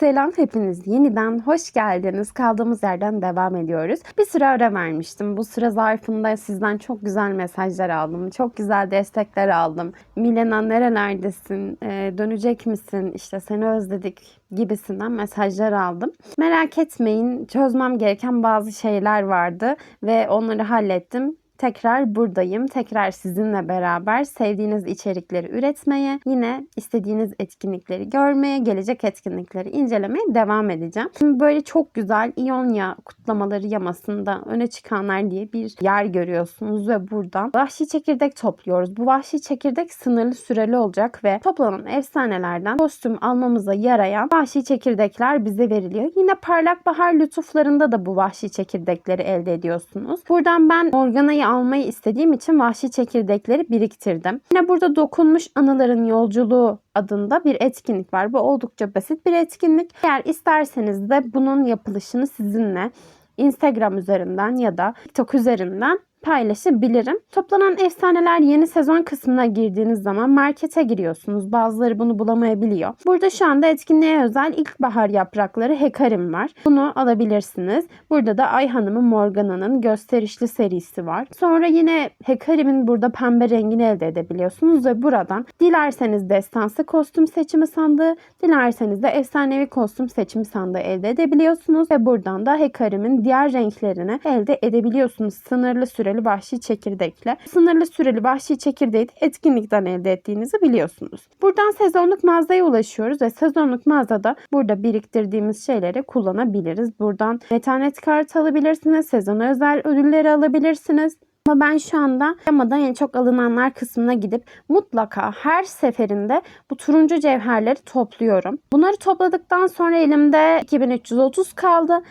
Selam hepiniz. Yeniden hoş geldiniz. Kaldığımız yerden devam ediyoruz. Bir süre ara vermiştim. Bu süre zarfında sizden çok güzel mesajlar aldım. Çok güzel destekler aldım. Milena nerelerdesin? Ee, dönecek misin? İşte seni özledik gibisinden mesajlar aldım. Merak etmeyin. Çözmem gereken bazı şeyler vardı ve onları hallettim tekrar buradayım. Tekrar sizinle beraber sevdiğiniz içerikleri üretmeye, yine istediğiniz etkinlikleri görmeye, gelecek etkinlikleri incelemeye devam edeceğim. Şimdi böyle çok güzel İonya kutlamaları yamasında öne çıkanlar diye bir yer görüyorsunuz ve buradan vahşi çekirdek topluyoruz. Bu vahşi çekirdek sınırlı süreli olacak ve toplanan efsanelerden kostüm almamıza yarayan vahşi çekirdekler bize veriliyor. Yine parlak bahar lütuflarında da bu vahşi çekirdekleri elde ediyorsunuz. Buradan ben Morgana'yı almayı istediğim için vahşi çekirdekleri biriktirdim. Yine burada dokunmuş anıların yolculuğu adında bir etkinlik var. Bu oldukça basit bir etkinlik. Eğer isterseniz de bunun yapılışını sizinle Instagram üzerinden ya da TikTok üzerinden paylaşabilirim. Toplanan efsaneler yeni sezon kısmına girdiğiniz zaman markete giriyorsunuz. Bazıları bunu bulamayabiliyor. Burada şu anda etkinliğe özel ilkbahar yaprakları Hekarim var. Bunu alabilirsiniz. Burada da Ay Hanım'ın Morgana'nın gösterişli serisi var. Sonra yine Hekarim'in burada pembe rengini elde edebiliyorsunuz ve buradan dilerseniz destansı kostüm seçimi sandığı, dilerseniz de efsanevi kostüm seçimi sandığı elde edebiliyorsunuz ve buradan da Hekarim'in diğer renklerini elde edebiliyorsunuz. Sınırlı süreli vahşi çekirdekle. Sınırlı süreli vahşi çekirdeği de etkinlikten elde ettiğinizi biliyorsunuz. Buradan sezonluk mağazaya ulaşıyoruz ve sezonluk mağazada burada biriktirdiğimiz şeyleri kullanabiliriz. Buradan metanet kartı alabilirsiniz, sezona özel ödülleri alabilirsiniz. Ama ben şu anda yamadan en çok alınanlar kısmına gidip mutlaka her seferinde bu turuncu cevherleri topluyorum. Bunları topladıktan sonra elimde 2330 kaldı.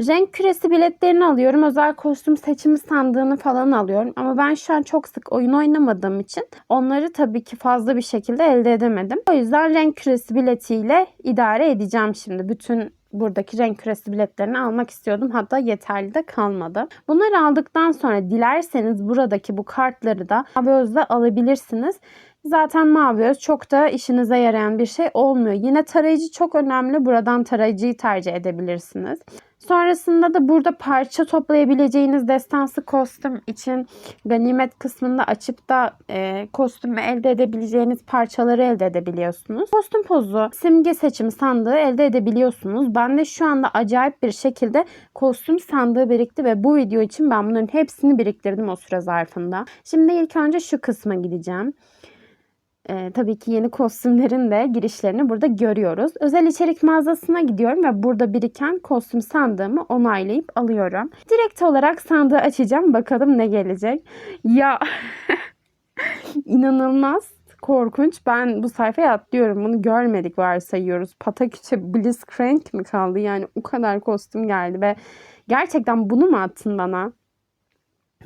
Renk küresi biletlerini alıyorum. Özel kostüm seçimi sandığını falan alıyorum. Ama ben şu an çok sık oyun oynamadığım için onları tabii ki fazla bir şekilde elde edemedim. O yüzden renk küresi biletiyle idare edeceğim şimdi. Bütün buradaki renk küresi biletlerini almak istiyordum. Hatta yeterli de kalmadı. Bunları aldıktan sonra dilerseniz buradaki bu kartları da Mavi Öz'de alabilirsiniz. Zaten mavi öz çok da işinize yarayan bir şey olmuyor. Yine tarayıcı çok önemli. Buradan tarayıcıyı tercih edebilirsiniz. Sonrasında da burada parça toplayabileceğiniz destansı kostüm için ganimet kısmında açıp da e, kostümü elde edebileceğiniz parçaları elde edebiliyorsunuz. Kostüm pozu simge seçimi sandığı elde edebiliyorsunuz. Ben de şu anda acayip bir şekilde kostüm sandığı birikti ve bu video için ben bunların hepsini biriktirdim o süre zarfında. Şimdi ilk önce şu kısma gideceğim. Ee, tabii ki yeni kostümlerin de girişlerini burada görüyoruz. Özel içerik mağazasına gidiyorum ve burada biriken kostüm sandığımı onaylayıp alıyorum. Direkt olarak sandığı açacağım. Bakalım ne gelecek. Ya inanılmaz korkunç. Ben bu sayfaya atlıyorum. Bunu görmedik varsayıyoruz. Pataküçe Blitzcrank mi kaldı? Yani o kadar kostüm geldi ve gerçekten bunu mu attın bana?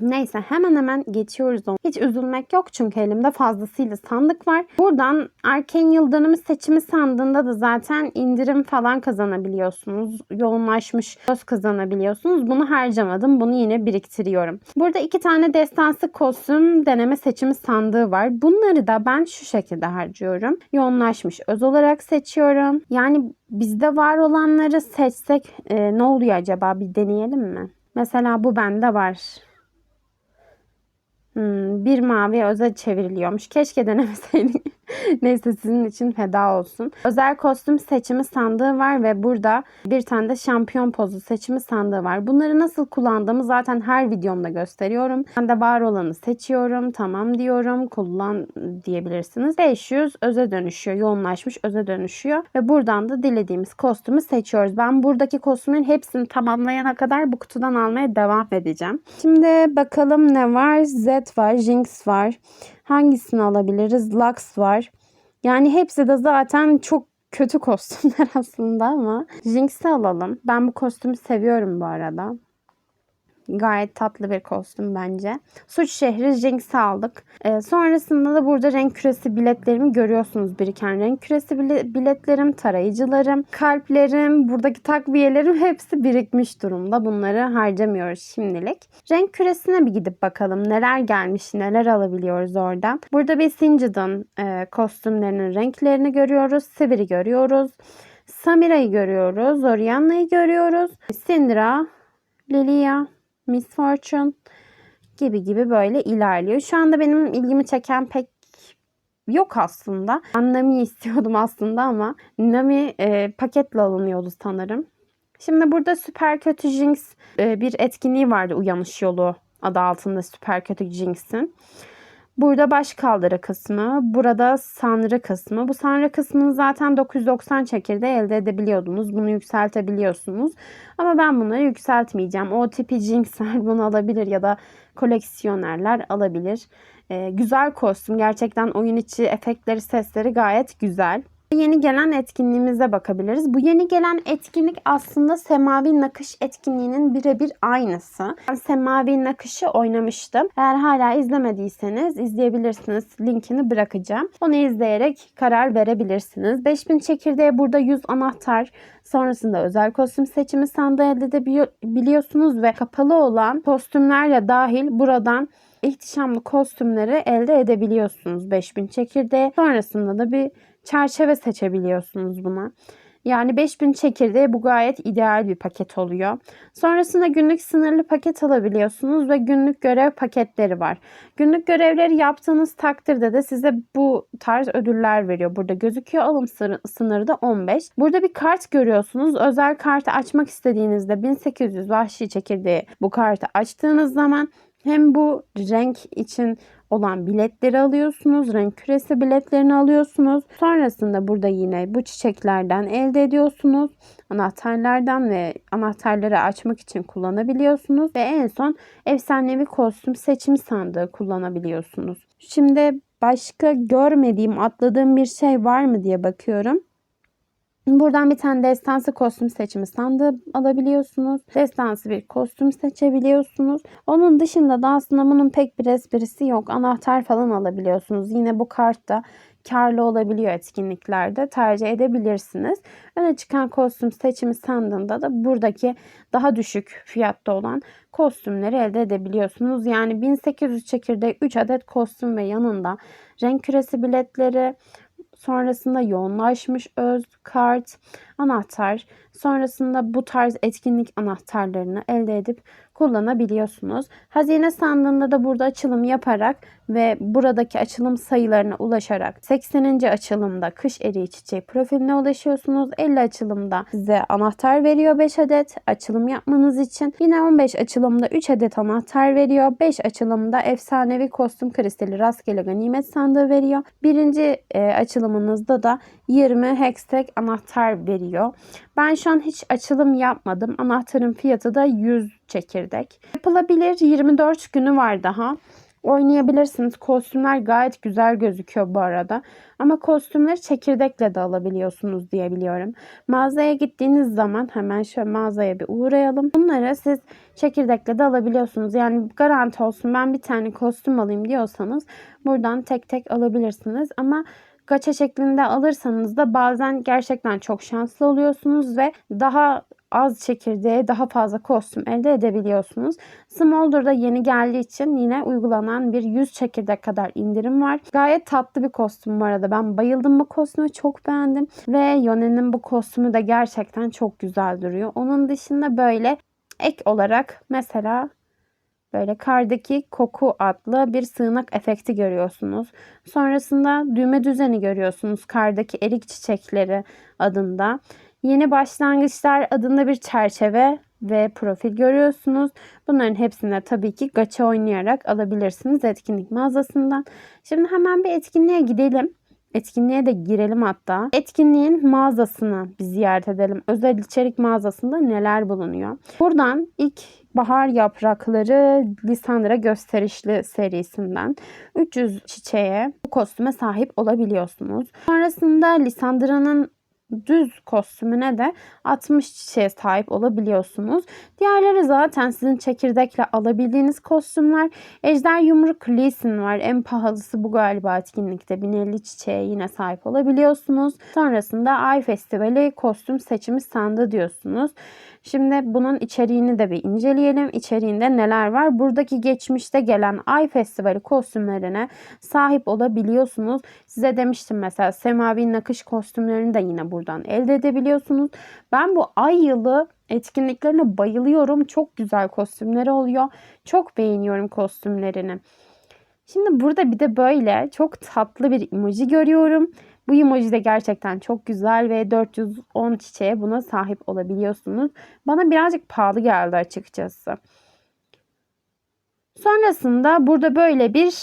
Neyse hemen hemen geçiyoruz onu. Hiç üzülmek yok çünkü elimde fazlasıyla sandık var. Buradan Arcane Yıl Dönümü seçimi sandığında da zaten indirim falan kazanabiliyorsunuz. Yoğunlaşmış göz kazanabiliyorsunuz. Bunu harcamadım. Bunu yine biriktiriyorum. Burada iki tane destansı kostüm deneme seçimi sandığı var. Bunları da ben şu şekilde harcıyorum. Yoğunlaşmış öz olarak seçiyorum. Yani bizde var olanları seçsek e, ne oluyor acaba bir deneyelim mi? Mesela bu bende var. Hmm, bir mavi öze çevriliyormuş. Keşke denemeseydik. Neyse sizin için feda olsun. Özel kostüm seçimi sandığı var ve burada bir tane de şampiyon pozu seçimi sandığı var. Bunları nasıl kullandığımı zaten her videomda gösteriyorum. Ben de var olanı seçiyorum. Tamam diyorum. Kullan diyebilirsiniz. 500 öze dönüşüyor. Yoğunlaşmış öze dönüşüyor. Ve buradan da dilediğimiz kostümü seçiyoruz. Ben buradaki kostümün hepsini tamamlayana kadar bu kutudan almaya devam edeceğim. Şimdi bakalım ne var? Z var, Jinx var. Hangisini alabiliriz? Lux var. Yani hepsi de zaten çok kötü kostümler aslında ama Jinx'i alalım. Ben bu kostümü seviyorum bu arada. Gayet tatlı bir kostüm bence. Suç şehri Jinx'i aldık. Ee, sonrasında da burada renk küresi biletlerimi görüyorsunuz biriken renk küresi biletlerim, tarayıcılarım, kalplerim, buradaki takviyelerim hepsi birikmiş durumda. Bunları harcamıyoruz şimdilik. Renk küresine bir gidip bakalım neler gelmiş, neler alabiliyoruz oradan. Burada bir Singedon e, kostümlerinin renklerini görüyoruz. Sivri görüyoruz. Samira'yı görüyoruz. Orianna'yı görüyoruz. Syndra, Lilia, Miss Fortune gibi gibi böyle ilerliyor. Şu anda benim ilgimi çeken pek yok aslında. Ben Nami'yi istiyordum aslında ama Nami e, paketle alınıyordu sanırım. Şimdi burada süper kötü Jinx e, bir etkinliği vardı uyanış yolu adı altında süper kötü Jinx'in. Burada baş kaldırı kısmı, burada sanrı kısmı. Bu sanrı kısmını zaten 990 çekirdeği elde edebiliyordunuz. Bunu yükseltebiliyorsunuz. Ama ben bunları yükseltmeyeceğim. O tipi Jinx'ler bunu alabilir ya da koleksiyonerler alabilir. Ee, güzel kostüm. Gerçekten oyun içi efektleri, sesleri gayet güzel. Yeni gelen etkinliğimize bakabiliriz. Bu yeni gelen etkinlik aslında Semavi Nakış etkinliğinin birebir aynısı. Ben Semavi Nakış'ı oynamıştım. Eğer hala izlemediyseniz izleyebilirsiniz. Linkini bırakacağım. Onu izleyerek karar verebilirsiniz. 5000 çekirdeğe burada 100 anahtar sonrasında özel kostüm seçimi sandığı elde edebiliyorsunuz ve kapalı olan kostümlerle dahil buradan ihtişamlı kostümleri elde edebiliyorsunuz 5000 çekirdeğe. Sonrasında da bir çerçeve seçebiliyorsunuz buna. Yani 5000 çekirdeği bu gayet ideal bir paket oluyor. Sonrasında günlük sınırlı paket alabiliyorsunuz ve günlük görev paketleri var. Günlük görevleri yaptığınız takdirde de size bu tarz ödüller veriyor. Burada gözüküyor alım sınırı da 15. Burada bir kart görüyorsunuz. Özel kartı açmak istediğinizde 1800 vahşi çekirdeği bu kartı açtığınız zaman hem bu renk için olan biletleri alıyorsunuz. Renk küresi biletlerini alıyorsunuz. Sonrasında burada yine bu çiçeklerden elde ediyorsunuz. Anahtarlardan ve anahtarları açmak için kullanabiliyorsunuz. Ve en son efsanevi kostüm seçim sandığı kullanabiliyorsunuz. Şimdi başka görmediğim, atladığım bir şey var mı diye bakıyorum. Buradan bir tane destansı kostüm seçimi sandığı alabiliyorsunuz. Destansı bir kostüm seçebiliyorsunuz. Onun dışında da aslında bunun pek bir esprisi yok. Anahtar falan alabiliyorsunuz. Yine bu kartta karlı olabiliyor etkinliklerde. Tercih edebilirsiniz. Öne çıkan kostüm seçimi sandığında da buradaki daha düşük fiyatta olan kostümleri elde edebiliyorsunuz. Yani 1800 çekirdeği 3 adet kostüm ve yanında renk küresi biletleri, Sonrasında yoğunlaşmış öz, kart, anahtar. Sonrasında bu tarz etkinlik anahtarlarını elde edip kullanabiliyorsunuz. Hazine sandığında da burada açılım yaparak ve buradaki açılım sayılarına ulaşarak 80. açılımda kış eriği çiçeği profiline ulaşıyorsunuz. 50 açılımda size anahtar veriyor 5 adet açılım yapmanız için. Yine 15 açılımda 3 adet anahtar veriyor. 5 açılımda efsanevi kostüm kristali rastgele ganimet sandığı veriyor. Birinci e, açılımınızda da 20 hextech anahtar veriyor. Ben şu an hiç açılım yapmadım. Anahtarın fiyatı da 100 çekirdek. Yapılabilir 24 günü var daha. Oynayabilirsiniz. Kostümler gayet güzel gözüküyor bu arada. Ama kostümleri çekirdekle de alabiliyorsunuz diye biliyorum. Mağazaya gittiğiniz zaman hemen şöyle mağazaya bir uğrayalım. Bunları siz çekirdekle de alabiliyorsunuz. Yani garanti olsun ben bir tane kostüm alayım diyorsanız buradan tek tek alabilirsiniz. Ama gaça şeklinde alırsanız da bazen gerçekten çok şanslı oluyorsunuz ve daha az çekirdeğe daha fazla kostüm elde edebiliyorsunuz. Smolder'da yeni geldiği için yine uygulanan bir 100 çekirdek kadar indirim var. Gayet tatlı bir kostüm bu arada. Ben bayıldım bu kostümü. Çok beğendim. Ve Yone'nin bu kostümü de gerçekten çok güzel duruyor. Onun dışında böyle ek olarak mesela Böyle kardaki koku adlı bir sığınak efekti görüyorsunuz. Sonrasında düğme düzeni görüyorsunuz. Kardaki erik çiçekleri adında. Yeni başlangıçlar adında bir çerçeve ve profil görüyorsunuz. Bunların hepsini tabii ki gacha oynayarak alabilirsiniz etkinlik mağazasından. Şimdi hemen bir etkinliğe gidelim. Etkinliğe de girelim hatta. Etkinliğin mağazasını bir ziyaret edelim. Özel içerik mağazasında neler bulunuyor? Buradan ilk bahar yaprakları Lisandra gösterişli serisinden 300 çiçeğe bu kostüme sahip olabiliyorsunuz. Sonrasında Lisandra'nın düz kostümüne de 60 çiçeğe sahip olabiliyorsunuz. Diğerleri zaten sizin çekirdekle alabildiğiniz kostümler. Ejder Yumruk Lee var. En pahalısı bu galiba etkinlikte. 1050 çiçeğe yine sahip olabiliyorsunuz. Sonrasında Ay Festivali kostüm seçimi sandı diyorsunuz. Şimdi bunun içeriğini de bir inceleyelim. İçeriğinde neler var? Buradaki geçmişte gelen Ay Festivali kostümlerine sahip olabiliyorsunuz. Size demiştim mesela Semavi nakış kostümlerini de yine burada buradan elde edebiliyorsunuz. Ben bu ay yılı etkinliklerine bayılıyorum. Çok güzel kostümleri oluyor. Çok beğeniyorum kostümlerini. Şimdi burada bir de böyle çok tatlı bir emoji görüyorum. Bu emoji de gerçekten çok güzel ve 410 çiçeğe buna sahip olabiliyorsunuz. Bana birazcık pahalı geldi açıkçası. Sonrasında burada böyle bir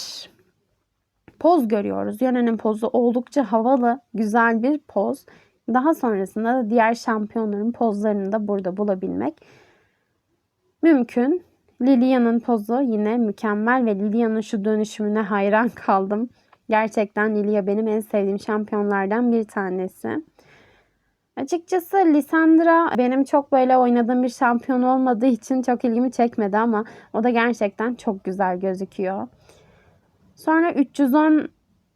poz görüyoruz. Yönenin pozu oldukça havalı, güzel bir poz. Daha sonrasında da diğer şampiyonların pozlarını da burada bulabilmek mümkün. Lilian'ın pozu yine mükemmel ve Lilian'ın şu dönüşümüne hayran kaldım. Gerçekten Lilia benim en sevdiğim şampiyonlardan bir tanesi. Açıkçası Lisandra benim çok böyle oynadığım bir şampiyon olmadığı için çok ilgimi çekmedi ama o da gerçekten çok güzel gözüküyor. Sonra 310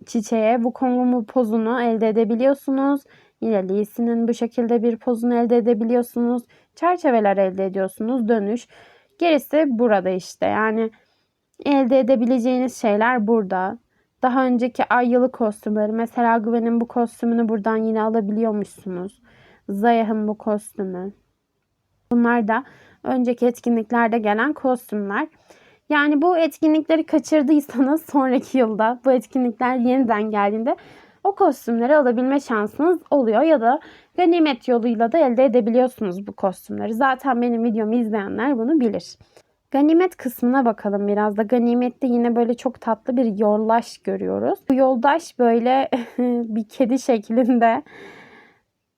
çiçeğe Wukong'un pozunu elde edebiliyorsunuz. Yine Lee'sinin bu şekilde bir pozunu elde edebiliyorsunuz. Çerçeveler elde ediyorsunuz. Dönüş. Gerisi burada işte. Yani elde edebileceğiniz şeyler burada. Daha önceki ay yılı kostümleri. Mesela Gwen'in bu kostümünü buradan yine alabiliyormuşsunuz. Zayah'ın bu kostümü. Bunlar da önceki etkinliklerde gelen kostümler. Yani bu etkinlikleri kaçırdıysanız sonraki yılda bu etkinlikler yeniden geldiğinde o kostümleri alabilme şansınız oluyor ya da ganimet yoluyla da elde edebiliyorsunuz bu kostümleri. Zaten benim videomu izleyenler bunu bilir. Ganimet kısmına bakalım biraz da. Ganimette yine böyle çok tatlı bir yoldaş görüyoruz. Bu yoldaş böyle bir kedi şeklinde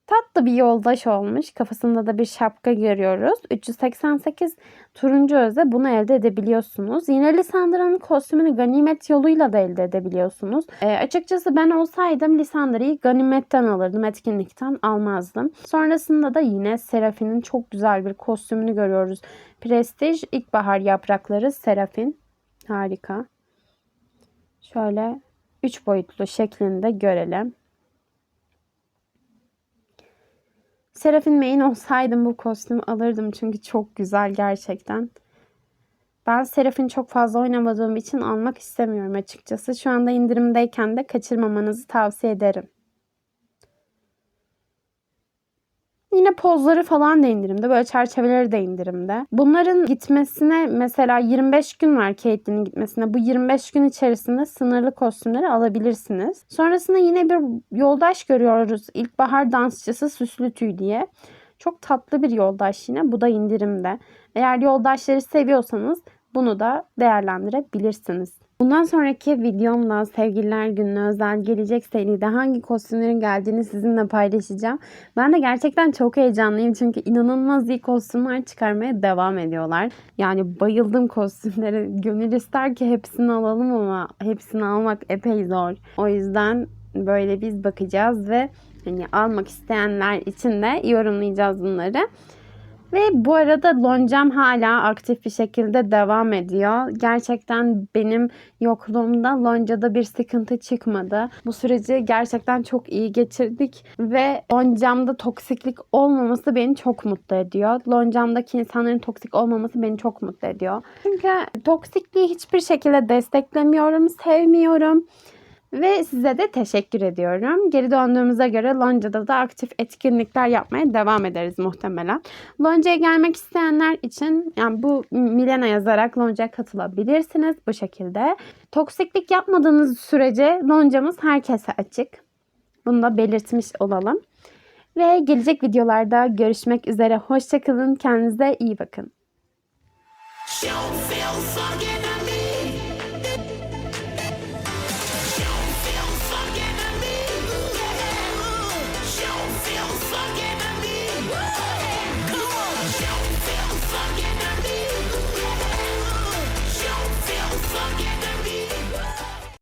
tatlı bir yoldaş olmuş. Kafasında da bir şapka görüyoruz. 388 turuncu öze bunu elde edebiliyorsunuz. Yine Lisandra'nın kostümünü ganimet yoluyla da elde edebiliyorsunuz. E, açıkçası ben olsaydım Lisandra'yı ganimetten alırdım. Etkinlikten almazdım. Sonrasında da yine Serafin'in çok güzel bir kostümünü görüyoruz. Prestij ilkbahar yaprakları Serafin. Harika. Şöyle 3 boyutlu şeklinde görelim. Serafin Main olsaydım bu kostümü alırdım çünkü çok güzel gerçekten. Ben Serafin çok fazla oynamadığım için almak istemiyorum açıkçası. Şu anda indirimdeyken de kaçırmamanızı tavsiye ederim. Yine pozları falan da indirimde. Böyle çerçeveleri de indirimde. Bunların gitmesine mesela 25 gün var Caitlyn'in gitmesine. Bu 25 gün içerisinde sınırlı kostümleri alabilirsiniz. Sonrasında yine bir yoldaş görüyoruz. İlkbahar dansçısı Süslü Tüy diye. Çok tatlı bir yoldaş yine. Bu da indirimde. Eğer yoldaşları seviyorsanız bunu da değerlendirebilirsiniz. Bundan sonraki videomda sevgililer gününe özel gelecek seride hangi kostümlerin geldiğini sizinle paylaşacağım. Ben de gerçekten çok heyecanlıyım çünkü inanılmaz iyi kostümler çıkarmaya devam ediyorlar. Yani bayıldım kostümlere. Gönül ister ki hepsini alalım ama hepsini almak epey zor. O yüzden böyle biz bakacağız ve hani almak isteyenler için de yorumlayacağız bunları. Ve bu arada loncam hala aktif bir şekilde devam ediyor. Gerçekten benim yokluğumda loncada bir sıkıntı çıkmadı. Bu süreci gerçekten çok iyi geçirdik ve loncamda toksiklik olmaması beni çok mutlu ediyor. Loncamdaki insanların toksik olmaması beni çok mutlu ediyor. Çünkü toksikliği hiçbir şekilde desteklemiyorum, sevmiyorum. Ve size de teşekkür ediyorum. Geri döndüğümüze göre Lonca'da da aktif etkinlikler yapmaya devam ederiz muhtemelen. Lonca'ya gelmek isteyenler için yani bu Milena yazarak Lonca'ya katılabilirsiniz bu şekilde. Toksiklik yapmadığınız sürece Lonca'mız herkese açık. Bunu da belirtmiş olalım. Ve gelecek videolarda görüşmek üzere. Hoşçakalın. Kendinize iyi bakın.